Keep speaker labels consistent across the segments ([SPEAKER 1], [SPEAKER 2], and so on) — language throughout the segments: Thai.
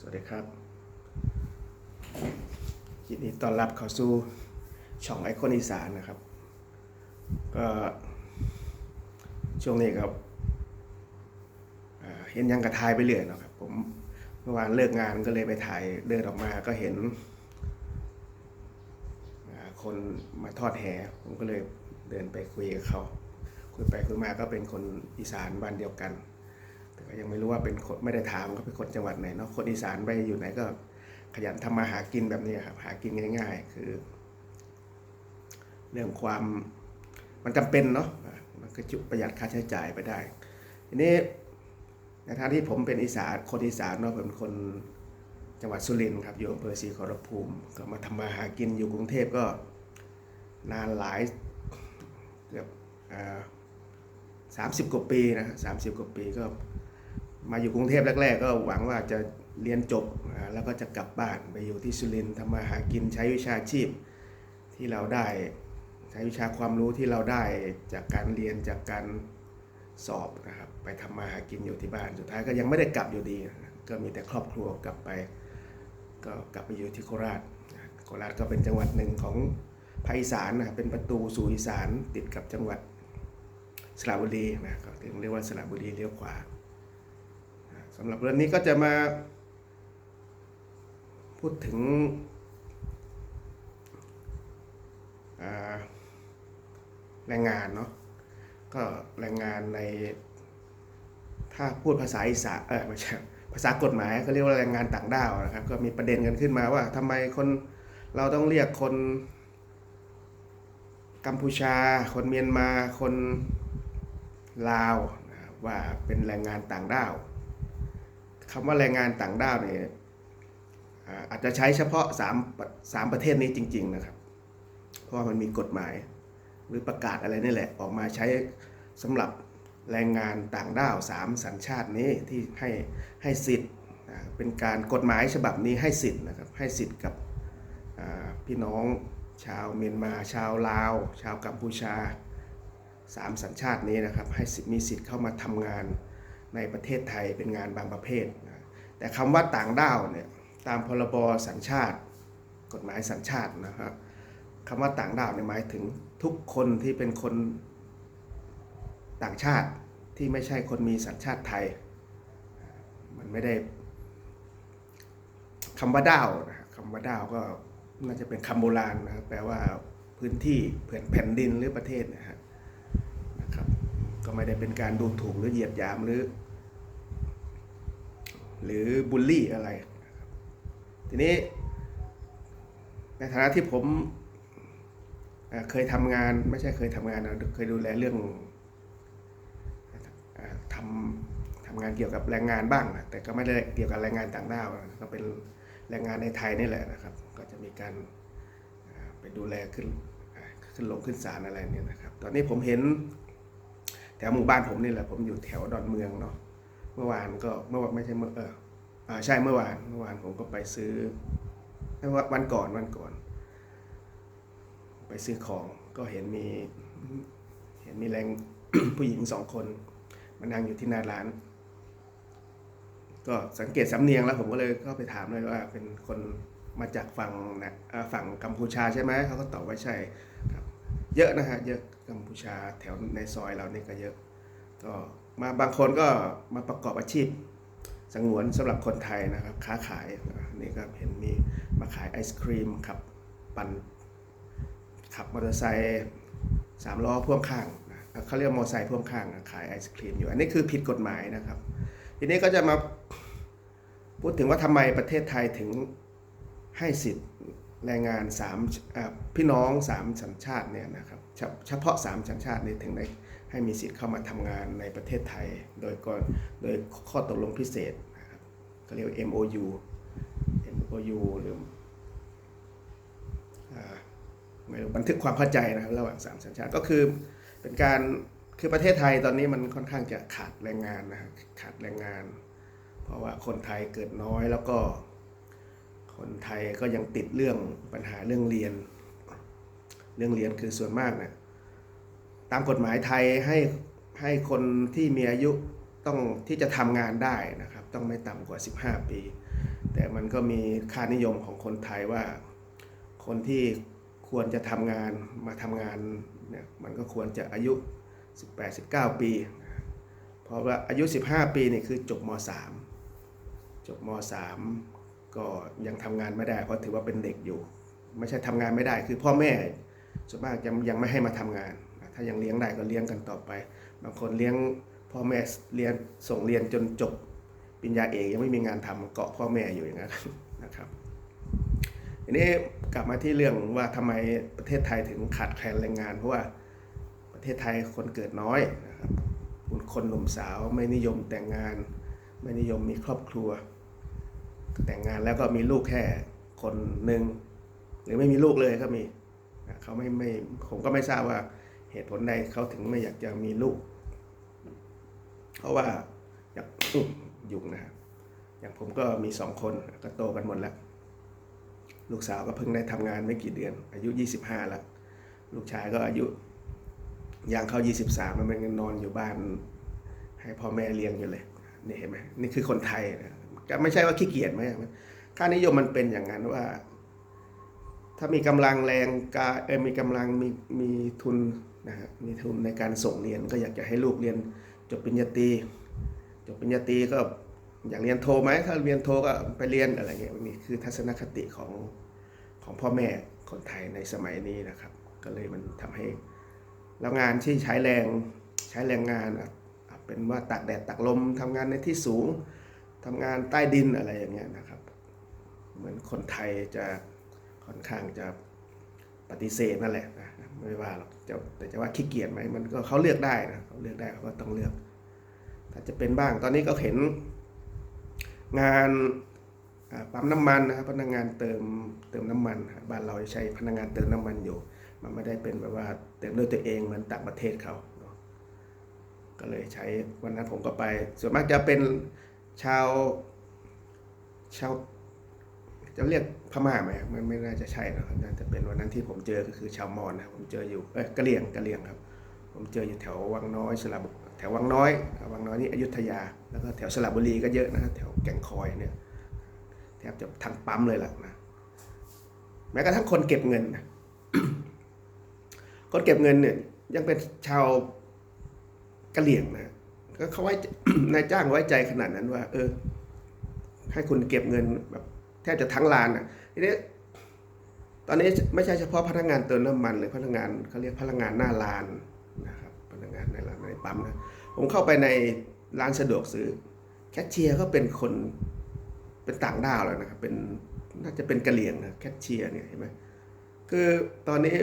[SPEAKER 1] สวัสดีครับยินดีต้อนรับเข้าสู่ช่องไอคอนอีสานนะครับ ก็ช่วงนี้ครับเห็นยังกระทายไปเรื่อยเนาะครับ ผมเมื่อวานเลิกงานก็เลยไปถ่ายเดินออกมาก็เห็นคนมาทอดแหผมก็เลยเดินไปคุยกับเขาคุยไปคุยมาก็เป็นคนอีสานบ้านเดียวกัน ยังไม่รู้ว่าเป็นคนไม่ได้ถามเขาเป็นคนจังหวัดไหนเนาะคนอีสานไปอยู่ไหนก็ขยันทำมาหากินแบบนี้ครับหากินง่าย ๆ คือ เรื่องความมันจำเป็นเนาะมันก็จุประหยัดค่าใช้จ่ายไปได้ ทีนี้ในทางที่ผมเป็นอีสานคนอีสานเนาะผมเป็นคนจังหวัดสุรินทร์ครับอยู่อำเภอศรีขอรภูมิ ก็มาทำมาหากินอยู่กรุงเทพก็นานหลายเกือบสามสิบกว่าปีนะสามสิบกว่าปีก็ มาอยู่กรุงเทพแรก ๆ ก็หวังว่าจะเรียนจบแล้วก็จะกลับบ้านไปอยู่ที่สุรินทร์ทำมาหากินใช้วิชาชีพที่เราได้ใช้วิชาความรู้ที่เราได้จากการเรียนจากการสอบนะครับไปทำมาหากินอยู่ที่บ้านสุดท้ายก็ยังไม่ได้กลับอยู่ดี ก็มีแต่ครอบครัวกลับไป ก็กลับไปอยู่ที่โคราชโคราชก็เป็นจังหวัดหนึ่งของภาคอีสานนะครับเป็นประตูสู่อีสานติดกับจังหวัดสระบุรีนะก็ถึงเรียกว่าสระบุรีเลี้ยวขวา สำหรับเรื่องนี้ก็จะมา พูดถึงแรงงานเนาะก็แรงงานใน ถ้าพูดภาษาอีสานเออไม่ใช่ภาษากฎหมายเขาเรียกว่าแรงงานต่างด้าวนะครับ ก็มีประเด็นกันขึ้นมาว่าทำไมคนเราต้องเรียกคนกัมพูชา คนเมียนมาคนลาวว่าเป็นแรงงานต่างด้าว คำว่าแรงงานต่างด้าวเนี่ยอาจจะใช้เฉพาะสามสามประเทศนี้จริง ๆนะครับ เพราะว่ามันมีกฎหมายหรือประกาศอะไรนี่แหละ ออกมาใช้สำหรับแรงงานต่างด้าวสามสัญชาตินี้ที่ให้ให้สิทธิ์เป็นการกฎหมายฉบับนี้ให้สิทธิ์นะครับให้สิทธิ์กับพี่น้องชาวเมียนมาชาวลาว ชาวกัมพูชาสามสัญชาตินี้นะครับ ให้สิทธิ์มีสิทธิ์เข้ามาทำงาน ในประเทศไทยเป็นงานบางประเภทนะแต่คำว่าต่างด้าวเนี่ยตามพรบสัญชาติ กฎหมายสัญชาตินะครับคำว่าต่างด้าวเนี่ยหมายถึงทุกคนที่เป็นคนต่างชาติที่ไม่ใช่คนมีสัญชาติไทย มันไม่ได้คำว่าด้าวนะคำว่าด้าวก็น่าจะเป็นคำโบราณนะแปลว่าพื้นที่เผื่อแผ่นดินหรือประเทศนะฮะนะครับ ก็ไม่ได้เป็นการดูถูกหรือเหยียดหยามหรือ หรือบูลลี่อะไร ทีนี้ ในฐานะที่ผมเคยทำงานไม่ใช่เคยทำงานนะเคยดูแลเรื่องอทำทำงานเกี่ยวกับแรงงานบ้างนะแต่ก็ไม่ได้เกี่ยวกับแรงงานต่างด้าวก็เป็นแรงงานในไทยนี่แหละนะครับ ก็จะมีการไปดูแลขึ้นขึ้นลงขึ้นศาลอะไรเนี่ยนะครับ ตอนนี้ผมเห็น แถวหมู่บ้านผมนี่แหละผมอยู่แถวดอนเมืองเนาะเมื่อวานก็เมื่อวานไม่ใช่เมื่อเอออ่าใช่เมื่อวานเมื่อวานผมก็ไปซื้อไม่ว่าวันก่อนวันก่อน ไปซื้อของก็เห็นมีเห็นมีแรงผู้หญิงสองคนมานั่งอยู่ที่หน้าร้าน ก็สังเกตสำเนียงแล้วผมก็เลยก็ไปถามเลยว่าเป็นคนมาจากฝั่งนะอ่าฝั่งกัมพูชาใช่ไหมเขาก็ตอบว่าใช่ครับ เยอะนะฮะเยอะกัมพูชาแถวในซอยเราเนี่ก็เยอะก็มาบางคนก็มาประกอบอาชีพสงวนสำหรับคนไทยนะครับค้าขายนี่ก็เห็นมีมาขายไอศครีมขับปั่นขับมอเตอร์ไซค์สามล้อพ่วงข้างนะเขาเรียกมอเตอร์ไซค์พ่วงข้างขายไอศครีมอยู่อันนี้คือผิดกฎหมายนะครับ ทีนี้ก็จะมาพูดถึงว่าทำไมประเทศไทยถึงให้สิทธิ์ แรงงานสามพี่น้องสามสัญชาติเนี่ยนะครับเฉพาะสามสัญชาตินี้ถึงได้ให้มีสิทธิ์เข้ามาทำงานในประเทศไทย โดยก่อนโดยข้อตกลงพิเศษนะครับก็เรียกว่า MOU MOU หรือไม่รู้บันทึกความเข้าใจนะครับระหว่างสามสัญชาติก็คือเป็นการคือประเทศไทยตอนนี้มันค่อนข้างจะขาดแรงงานนะขาดแรงงาน เพราะว่าคนไทยเกิดน้อยแล้วก็ คนไทยก็ยังติดเรื่องปัญหาเรื่องเรียน เรื่องเรียนคือส่วนมากนะตามกฎหมายไทยให้ให้คนที่มีอายุต้องที่จะทำงานได้นะครับ ต้องไม่ต่ำกว่า 15 ปี แต่มันก็มีค่านิยมของคนไทยว่า คนที่ควรจะทำงานมาทำงานเนี่ยมันก็ควรจะอายุ 18-19 ปีเพราะว่าอายุ 15 ปีนี่คือจบม .3 จบม .3 ก็ยังทำงานไม่ได้ เพราะถือว่าเป็นเด็กอยู่ ไม่ใช่ทำงานไม่ได้ คือพ่อแม่ส่วนมากยังยังไม่ให้มาทำงาน ถ้ายังเลี้ยงได้ก็เลี้ยงกันต่อไป บางคนเลี้ยงพ่อแม่เรียนส่งเรียนจนจบปริญญาเอกยังไม่มีงานทำเกาะพ่อแม่อยู่อย่างนั้นนะครับทีนี้กลับมาที่เรื่องว่าทำไมประเทศไทยถึงขาดแคลนแรงงาน เพราะว่าประเทศไทยคนเกิดน้อยนะครับคนหนุ่มสาวไม่นิยมแต่งงาน ไม่นิยมมีครอบครัว แต่งงานแล้วก็มีลูกแค่คนหนึ่งหรือไม่มีลูกเลยก็มีเขาไม่ไม่ผมก็ไม่ทราบว่าเหตุผลใดเขาถึงไม่อยากจะมีลูก เพราะว่าอยากยุ่งนะครับอย่างผมก็มีสองคนก็โตกันหมดแล้ว ลูกสาวก็เพิ่งได้ทำงานไม่กี่เดือน อายุ 25 แล้ว ลูกชายก็อายุย่างเข้า 23 มันยังนอนอยู่บ้าน ให้พ่อแม่เลี้ยงอยู่เลย นี่เห็นไหมนี่คือคนไทยนะ ก็ไม่ใช่ว่าขี้เกียจไหมค่านิยมมันเป็นอย่างนั้นว่า ถ้ามีกำลังแรงกาเออมีกำลังมีมีทุนนะฮะมีทุนในการส่งเรียนก็อยากจะให้ลูกเรียนจบปริญญาตรีจบปริญญาตรีก็อยากเรียนโทไหมถ้าเรียนโทก็ไปเรียนอะไรเงี้ยนี่คือทัศนคติของของพ่อแม่คนไทยในสมัยนี้นะครับ ก็เลยมันทำให้แล้วงานที่ใช้แรงใช้แรงงานเป็นว่าตากแดดตากลมทำงานในที่สูง ทำงานใต้ดินอะไรอย่างเงี้ยนะครับ เหมือนคนไทยจะค่อนข้างจะปฏิเสธนั่นแหละนะไม่ว่าหรอกจะแต่จะว่าขี้เกียจไหมมันก็เขาเลือกได้นะเขาเลือกได้เขาก็ต้องเลือก ถ้าจะเป็นบ้างตอนนี้ก็เห็นงานปั๊มน้ำมันนะครับพนักงานเติมเติมน้ำมันบ้านเราใช้พนักงานเติมน้ำมันอยู่ มันไม่ได้เป็นแบบว่าเติมด้วยตัวเองเหมือนต่างประเทศเขาก็เลยใช้วันนั้นผมก็ไป ส่วนมากจะเป็น ชาวชาวจะเรียกพม่าไหมมันไม่น่าจะใช่นะครับน่าจะเป็นวันนั้นที่ผมเจอก็คือชาวมอญนะผมเจออยู่เอ้ยกะเหรี่ยงกะเหรี่ยงครับ ผมเจออยู่แถววังน้อยสระบุแถววังน้อยวังน้อยนี่อยุธยา แล้วก็แถวสระบุรีก็เยอะนะแถวแก่งคอยเนี่ยแทบจะทั้งปั๊มเลยล่ะนะแม้กระทั่งคนเก็บเงินนะคนเก็บเงินเนี่ยยังเป็นชาวกะเหรี่ยงนะ ก็เขาไว้นายจ้างไว้ใจขนาดนั้นว่า เออ ให้คุณเก็บเงินแบบแทบจะทั้งลานอะทีนี้ตอนนี้ไม่ใช่เฉพาะพนักงานเติมน้ำมันหรือพนักงานเขาเรียกพนักงานหน้าร้านนะครับพนักงานในร้านในปั๊มนะผมเข้าไปในร้านสะดวกซื้อ แคชเชียร์ก็เป็นคนเป็นต่างด้าวแล้วนะครับเป็นน่าจะเป็นกะเหรี่ยงนะแคชเชียร์เนี่ยเห็นไหมคือตอนนี้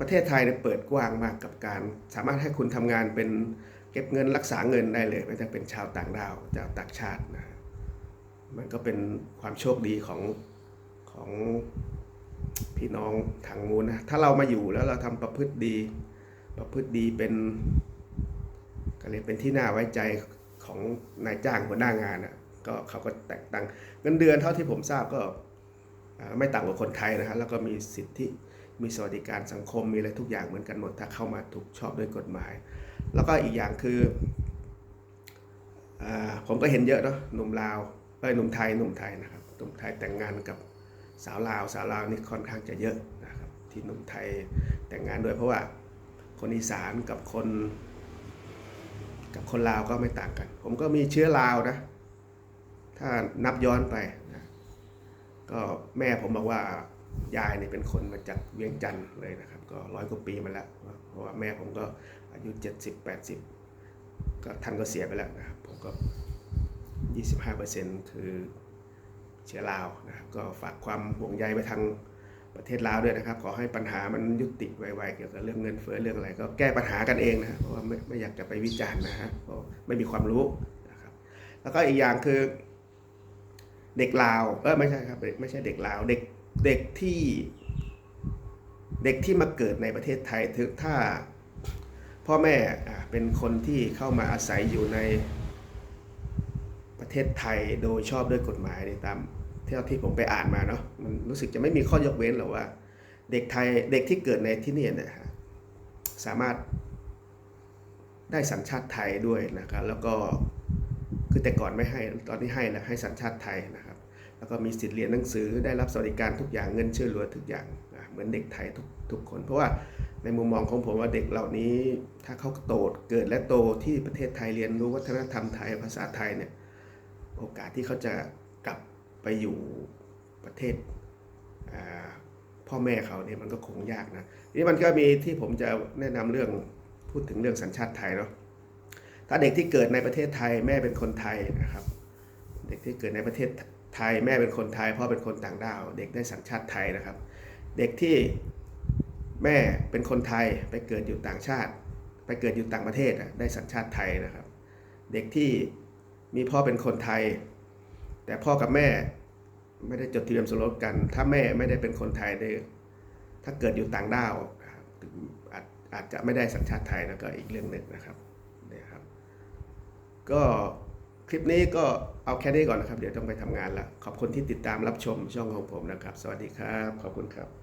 [SPEAKER 1] ประเทศไทยเนี่ยเปิดกว้างมากกับการ สามารถให้คุณทำงานเป็นเก็บเงินรักษาเงินได้เลยไม่ต้องเป็นชาวต่างดาวชาวต่างชาตินะมันก็เป็นความโชคดีของของพี่น้องทางนู้นนะถ้าเรามาอยู่แล้วเราทำประพฤติดี ประพฤติดีเป็นก็เลยเป็นที่น่าไว้ใจของนายจ้างหัวหน้างานอะก็เขาก็แต่งตังเงินเดือนเท่าที่ผมทราบก็ไม่ต่ำกว่าคนไทยนะฮะแล้วก็มีสิทธิ มีสวัสดิการสังคมมีอะไรทุกอย่างเหมือนกันหมดถ้าเข้ามาถูกชอบด้วยกฎหมาย แล้วก็อีกอย่างคืออผมก็เห็นเยอะเนาะหนุ่มลาวเอ้ยหนุ่มไทยหนุ่มไทยนะครับหนุ่มไทยแต่งงานกับสาวลาวสาวลาวนี่ค่อนข้างจะเยอะนะครับที่หนุ่มไทยแต่งงานด้วยเพราะว่าคนอีสานกับคน กับคนลาวก็ไม่ต่างกัน ผมก็มีเชื้อลาวนะ ถ้านับย้อนไปนะก็แม่ผมบอกว่า ยายเนี่ยเป็นคนมาจากเวียงจันทร์เลยนะครับ ก็ร้อยกว่าปีมาแล้ว เพราะว่าแม่ผมก็อายุ 70 80 ก็ท่านก็เสียไปแล้วนะครับ ผมก็ 25%คือเชื้อราวนะครับ ก็ฝากความห่วงใยไปทางประเทศลาวด้วยนะครับ ขอให้ปัญหามันยุติไวๆเกี่ยวกับเรื่องเงินเฟ้อเรื่องอะไร ก็แก้ปัญหากันเองนะเพราะว่าไม่ไม่อยากจะไปวิจารณ์นะฮะเพราะไม่มีความรู้นะครับ แล้วก็อีกอย่างคือ เด็กลาวเออไม่ใช่ครับไม่ใช่เด็กลาวเด็ก เด็กที่เด็กที่มาเกิดในประเทศไทยถึงถ้าพ่อแม่เป็นคนที่เข้ามาอาศัยอยู่ในประเทศไทยโดยชอบด้วยกฎหมายนี่ตามเท่าที่ผมไปอ่านมาเนาะมันรู้สึกจะไม่มีข้อยกเว้นหรอกว่า เด็กไทยเด็กที่เกิดในที่นี่เนี่ยฮะสามารถได้สัญชาติไทยด้วยนะครับแล้วก็คือแต่ก่อนไม่ให้ตอนนี้ให้แล้วให้สัญชาติไทยนะครับ แล้วก็มีสิทธิ์เรียนหนังสือได้รับสวัสดิการทุกอย่างเงินช่วยเหลือทุกอย่างเหมือนเด็กไทยทุกทุกคน เพราะว่าในมุมมองของผมว่าเด็กเหล่านี้ถ้าเขาโตเกิดและโตที่ประเทศไทยเรียนรู้วัฒนธรรมไทยภาษาไทยเนี่ยโอกาสที่เขาจะกลับไปอยู่ประเทศพ่อแม่เขาเนี่ยมันก็คงยากนะทีนี่มันก็มีที่ผมจะแนะนำเรื่องพูดถึงเรื่องสัญชาติไทยเนาะถ้าเด็กที่เกิดในประเทศไทยแม่เป็นคนไทยนะครับ เด็กที่เกิดในประเทศ ไทยแม่เป็นคนไทยพ่อเป็นคนต่างด้าว เด็กได้สัญชาติไทยนะครับ เด็กที่แม่เป็นคนไทยไปเกิดอยู่ต่างชาติ ไปเกิดอยู่ต่างประเทศได้สัญชาติไทยนะครับ เด็กที่มีพ่อเป็นคนไทย แต่พ่อกับแม่ไม่ได้จดทะเบียนสมรสกัน ถ้าแม่ไม่ได้เป็นคนไทยได้ถ้าเกิดอยู่ต่างด้าวอาจอาจจะไม่ได้สัญชาติไทยแล้วก็อีกเรื่องหนึ่งนะครับเนี่ยครับ ก็ คลิปนี้ก็เอาแค่นี้ก่อนนะครับ เดี๋ยวต้องไปทำงานละขอบคุณที่ติดตามรับชมช่องของผมนะครับ สวัสดีครับ ขอบคุณครับ